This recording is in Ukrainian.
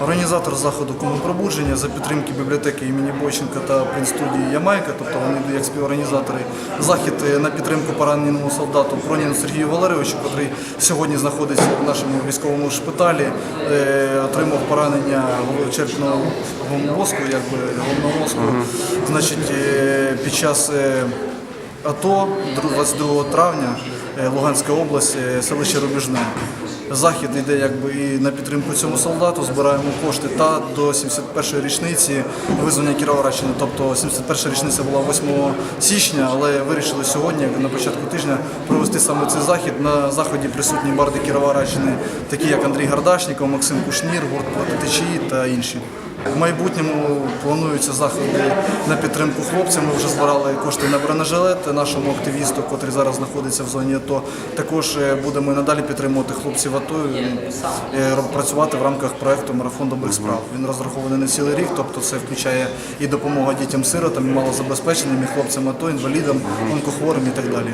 Організатор заходу «Кому пробудження за підтримки бібліотеки імені Бойченка та принстудії Ямайка, тобто вони як співорганізатори. Захід е, на підтримку пораненому солдату Проніну Сергію Валерійовичу, який сьогодні знаходиться в нашому військовому шпиталі, е, отримав поранення черепного мозку, якби головного мозку. Значить, е, під час АТО 22 травня Луганська область, селище Рубіжне. Захід йде якби і на підтримку цьому солдату, збираємо кошти та до 71-ї річниці визвання Кіровоградщини. Тобто 71-ша річниця була 8 січня, але вирішили сьогодні, на початку тижня, провести саме цей захід. На заході присутні барди Кіровоградщини, такі як Андрій Гардашніков, Максим Кушнір, гурт «Проти течії та інші. В майбутньому плануються заходи на підтримку хлопців. Ми вже збирали кошти на бронежилет нашому активісту, який зараз знаходиться в зоні АТО. Також е, будемо і надалі підтримувати хлопців АТО і е, працювати в рамках проекту Марафон добрих справ. Він розрахований на цілий рік, тобто це включає і допомога дітям-сиротам, і малозабезпеченим, і хлопцям АТО, інвалідам, онкохворим і так далі.